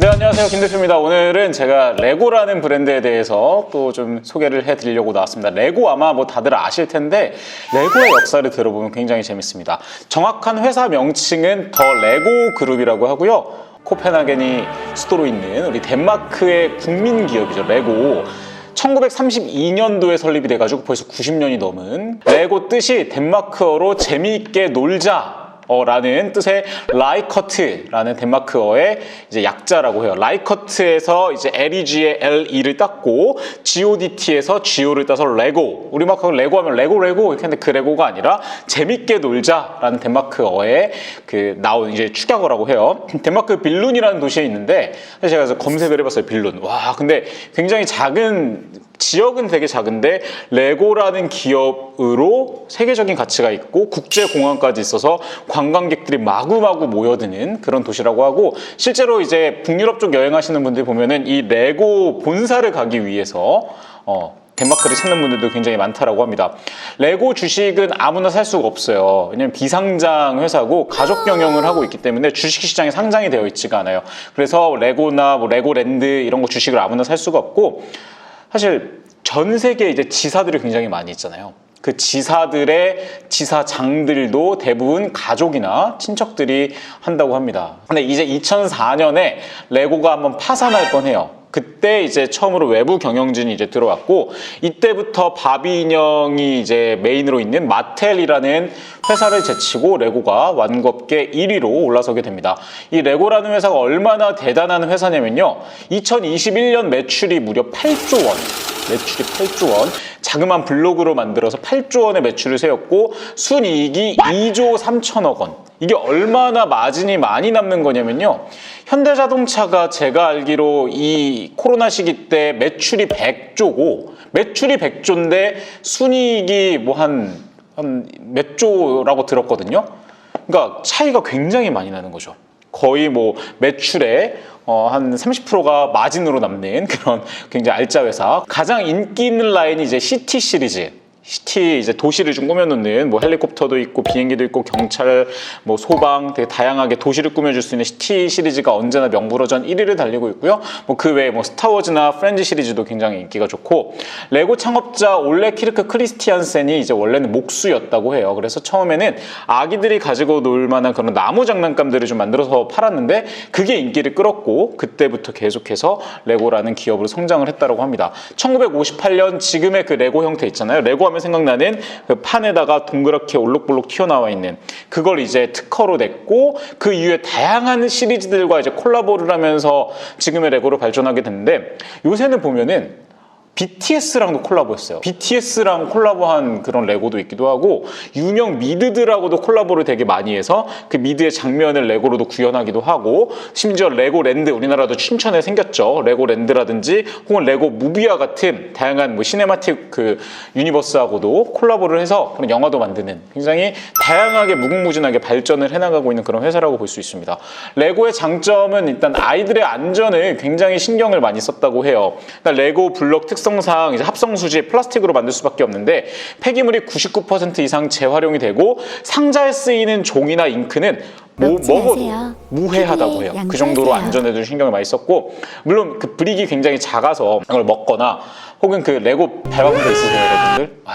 네, 안녕하세요. 김 대표입니다. 오늘은 제가 레고라는 브랜드에 대해서 또 좀 소개를 해드리려고 나왔습니다. 레고 아마 뭐 다들 아실 텐데, 레고의 역사를 들어보면 굉장히 재밌습니다. 정확한 회사 명칭은 더 레고 그룹이라고 하고요. 코펜하겐이 수도로 있는 우리 덴마크의 국민 기업이죠. 레고. 1932년도에 설립이 돼가지고 벌써 90년이 넘은 레고 뜻이 덴마크어로 재미있게 놀자 어, 라는 뜻의 라이커트라는 덴마크어의 이제 약자라고 해요. 라이커트에서 이제 LEG의 LE를 땄고 GODT에서 GO를 따서 레고. 우리 막 레고 하면 레고 레고 이렇게 하는데 그 레고가 아니라 재밌게 놀자라는 덴마크어의 그 나온 이제 축약어라고 해요. 덴마크 빌룬이라는 도시에 있는데 제가 그래서 검색을 해봤어요. 빌룬. 와 근데 굉장히 작은 지역은 되게 작은데 레고라는 기업으로 세계적인 가치가 있고 국제 공항까지 있어서 관광객들이 마구마구 모여드는 그런 도시라고 하고 실제로 이제 북유럽 쪽 여행하시는 분들 보면은 이 레고 본사를 가기 위해서 어 덴마크를 찾는 분들도 굉장히 많다라고 합니다. 레고 주식은 아무나 살 수가 없어요. 왜냐면 비상장 회사고 가족 경영을 하고 있기 때문에 주식 시장에 상장이 되어 있지가 않아요. 그래서 레고나 뭐 레고랜드 이런 거 주식을 아무나 살 수가 없고 사실 전 세계에 이제 지사들이 굉장히 많이 있잖아요. 그 지사들의 지사장들도 대부분 가족이나 친척들이 한다고 합니다. 근데 이제 2004년에 레고가 한번 파산할 뻔해요. 그때 이제 처음으로 외부 경영진이 이제 들어왔고 이때부터 바비 인형이 이제 메인으로 있는 마텔이라는 회사를 제치고 레고가 완겁계 1위로 올라서게 됩니다. 이 레고라는 회사가 얼마나 대단한 회사냐면요. 2021년 매출이 무려 8조 원. 매출이 8조 원. 자그마한 블록으로 만들어서 8조 원의 매출을 세웠고 순이익이 2조 3천억 원. 이게 얼마나 마진이 많이 남는 거냐면요. 현대자동차가 제가 알기로 이 코로나 시기 때 매출이 100조고 매출이 100조인데 순이익이 뭐 한 한 몇 조라고 들었거든요. 그러니까 차이가 굉장히 많이 나는 거죠. 거의 뭐 매출의 어, 한 30%가 마진으로 남는 그런 굉장히 알짜 회사. 가장 인기 있는 라인이 이제 시티 시리즈. 시티 이제 도시를 좀 꾸며놓는 뭐 헬리콥터도 있고 비행기도 있고 경찰 뭐 소방 되게 다양하게 도시를 꾸며줄 수 있는 시티 시리즈가 언제나 명불허전 1위를 달리고 있고요. 뭐 그 외에 뭐 스타워즈나 프렌즈 시리즈도 굉장히 인기가 좋고 레고 창업자 올레 키르크 크리스티안센이 이제 원래는 목수였다고 해요. 그래서 처음에는 아기들이 가지고 놀 만한 그런 나무 장난감들을 좀 만들어서 팔았는데 그게 인기를 끌었고 그때부터 계속해서 레고라는 기업으로 성장을 했다고 합니다. 1958년 지금의 그 레고 형태 있잖아요. 레고 하면 생각나는 그 판에다가 동그랗게 올록볼록 튀어나와 있는 그걸 이제 특허로 냈고 그 이후에 다양한 시리즈들과 이제 콜라보를 하면서 지금의 레고로 발전하게 됐는데 요새는 보면은 BTS랑도 콜라보했어요. BTS랑 콜라보한 그런 레고도 있기도 하고 유명 미드들하고도 콜라보를 되게 많이 해서 그 미드의 장면을 레고로도 구현하기도 하고 심지어 레고 랜드 우리나라도 춘천에 생겼죠. 레고 랜드라든지 혹은 레고 무비와 같은 다양한 뭐 시네마틱 그 유니버스하고도 콜라보를 해서 그런 영화도 만드는 굉장히 다양하게 무궁무진하게 발전을 해나가고 있는 그런 회사라고 볼 수 있습니다. 레고의 장점은 일단 아이들의 안전을 굉장히 신경을 많이 썼다고 해요. 그러니까 레고 블록 특성 상 이제 합성 수지 플라스틱으로 만들 수밖에 없는데 폐기물이 99% 이상 재활용이 되고 상자에 쓰이는 종이나 잉크는 뭐 먹어도. 무해하다고 해요. 그 정도로. 안전에도 신경을 많이 썼고 물론 그 브릭이 굉장히 작아서 이걸 먹거나 혹은 그 레고 밟아본 적 있으세요, 여러분들? 아,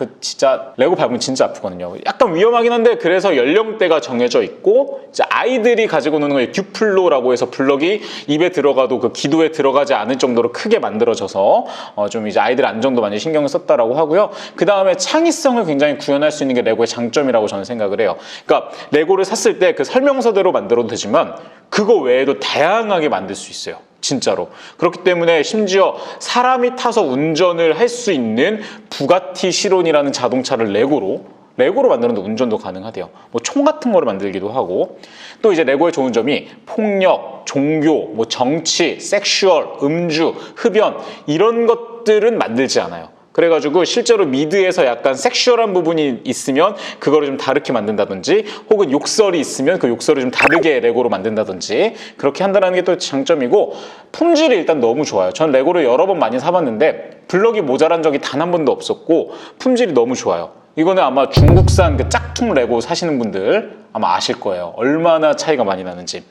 그 진짜 레고 밟으면 진짜 아프거든요. 약간 위험하긴 한데 그래서 연령대가 정해져 있고 이제 아이들이 가지고 노는 거에 듀플로라고 해서 블럭이 입에 들어가도 그 기도에 들어가지 않을 정도로 크게 만들어져서 어, 좀 이제 아이들 안정도 많이 신경을 썼다라고 하고요. 그 다음에 창의성을 굉장히 구현할 수 있는 게 레고의 장점이라고 저는 생각을 해요. 그러니까 레고를 샀을 때 그 설명서대로 만들어도 되지만 그거 외에도 다양하게 만들 수 있어요. 진짜로. 그렇기 때문에 심지어 사람이 타서 운전을 할 수 있는 부가티 시론이라는 자동차를 레고로 레고로 만드는데 운전도 가능하대요. 뭐 총 같은 거를 만들기도 하고 또 이제 레고의 좋은 점이 폭력, 종교, 뭐 정치, 섹슈얼, 음주, 흡연 이런 것들은 만들지 않아요. 그래가지고 실제로 미드에서 약간 섹슈얼한 부분이 있으면 그거를 좀 다르게 만든다든지 혹은 욕설이 있으면 그 욕설을 좀 다르게 레고로 만든다든지 그렇게 한다는 게 또 장점이고 품질이 일단 너무 좋아요. 전 레고를 여러 번 많이 사봤는데 블럭이 모자란 적이 단 한 번도 없었고 품질이 너무 좋아요. 이거는 아마 중국산 그 짝퉁 레고 사시는 분들 아마 아실 거예요. 얼마나 차이가 많이 나는지.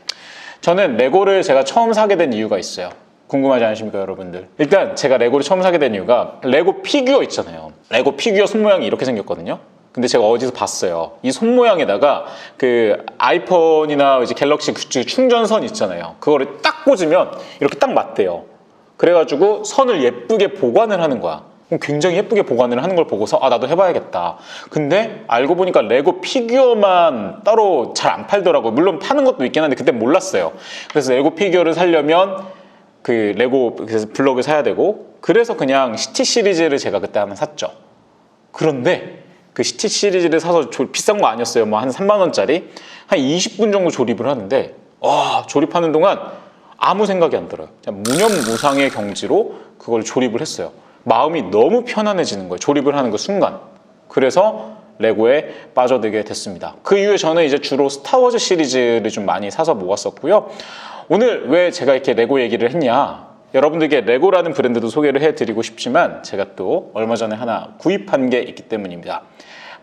저는 레고를 제가 처음 사게 된 이유가 있어요. 궁금하지 않으십니까, 여러분들? 일단 제가 레고를 처음 사게 된 이유가 레고 피규어 있잖아요. 레고 피규어 손 모양이 이렇게 생겼거든요. 근데 제가 어디서 봤어요. 이 손 모양에다가 그 아이폰이나 이제 갤럭시 그 충전선 있잖아요. 그거를 딱 꽂으면 이렇게 딱 맞대요. 그래가지고 선을 예쁘게 보관을 하는 거야. 굉장히 예쁘게 보관을 하는 걸 보고서 아 나도 해봐야겠다. 근데 알고 보니까 레고 피규어만 따로 잘 안 팔더라고. 요 물론 파는 것도 있긴 한데 그때 몰랐어요. 그래서 레고 피규어를 사려면 그 레고 블럭을 사야 되고 그래서 그냥 시티 시리즈를 제가 그때 하나 샀죠. 그런데 그 시티 시리즈를 사서 조- 비싼 거 아니었어요. 뭐 한 3만 원짜리 한 20분 정도 조립을 하는데 와 조립하는 동안 아무 생각이 안 들어요. 무념무상의 경지로 그걸 조립을 했어요. 마음이 너무 편안해지는 거예요. 조립을 하는 그 순간. 그래서 레고에 빠져들게 됐습니다. 그 이후에 저는 이제 주로 스타워즈 시리즈를 좀 많이 사서 모았었고요. 오늘 왜 제가 이렇게 레고 얘기를 했냐? 여러분들께 레고라는 브랜드도 소개를 해드리고 싶지만 제가 또 얼마 전에 하나 구입한 게 있기 때문입니다.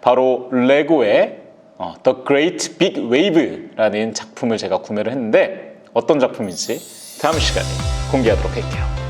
바로 레고의 어, The Great Big Wave라는 작품을 제가 구매를 했는데 어떤 작품인지 다음 시간에 공개하도록 할게요.